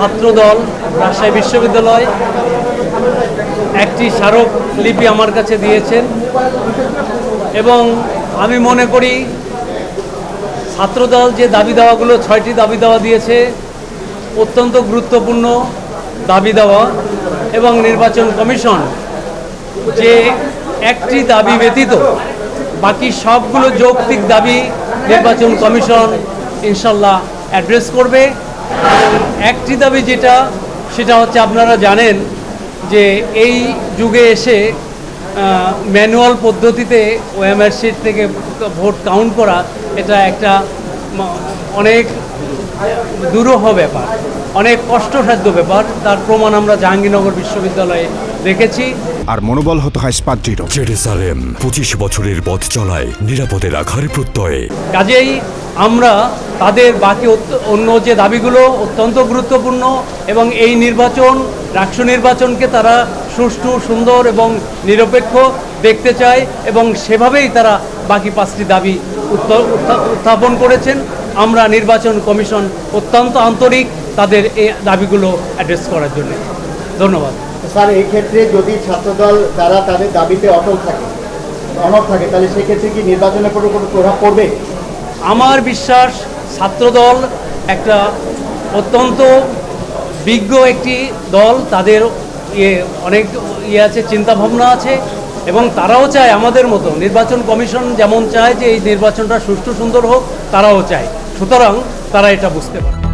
ছাত্রদল, রাজশাহী বিশ্ববিদ্যালয়। একটি স্মারক লিপি আমার কাছে দিয়েছেন। এবং আমি মনে করি, ছাত্রদল যে দাবি দাওয়াগুলো, ছয়টি দাবি দাওয়া দিয়েছে, অত্যন্ত গুরুত্বপূর্ণ দাবি দেওয়া এবং নির্বাচন কমিশন যে একটি দাবি ব্যতীত বাকি সবগুলো যৌক্তিক দাবি নির্বাচন কমিশন ইনশাল্লাহ অ্যাড্রেস করবে। একটি দাবি যেটা সেটা হচ্ছে আপনারা জানেন যে এই যুগে এসে ম্যানুয়াল পদ্ধতিতে ওএমআর শিট থেকে ভোট কাউন্ট করা এটা একটা অনেক দুরূহ ব্যাপার অনেক কষ্টসাধ্য ব্যাপার। তার প্রমাণ আমরা জাহাঙ্গীরনগর বিশ্ববিদ্যালয়ে দেখেছি। আর মনোবল হতে হয় জেরুসালেম পঁচিশ বছরের পথ চলায় নিরাপদে রাখার প্রত্যয়ে। কাজেই আমরা তাদের বাকি অন্য যে দাবিগুলো অত্যন্ত গুরুত্বপূর্ণ এবং এই নির্বাচন, রাষ্ট্র নির্বাচনকে তারা সুষ্ঠু, সুন্দর এবং নিরপেক্ষ দেখতে চায় এবং সেভাবেই তারা বাকি পাঁচটি দাবি উত্থাপন করেছেন। আমরা নির্বাচন কমিশন অত্যন্ত আন্তরিক তাদের এই দাবিগুলো অ্যাড্রেস করার জন্য। ধন্যবাদ। স্যার, এই ক্ষেত্রে যদি ছাত্রদল তারা তাদের দাবিতে অটল থাকে অনড় থাকে, তাহলে সেক্ষেত্রে কি নির্বাচনের উপর কোনো প্রভাব পড়বে? আমার বিশ্বাস ছাত্রদল একটা অত্যন্ত বিজ্ঞ একটি দল। তাদের ইয়ে অনেক ইয়ে আছে, চিন্তাভাবনা আছে এবং তারাও চায় আমাদের মতো। নির্বাচন কমিশন যেমন চায় যে এই নির্বাচনটা সুষ্ঠু সুন্দর হোক, তারাও চায়। সুতরাং তারা এটা বুঝতে পারে।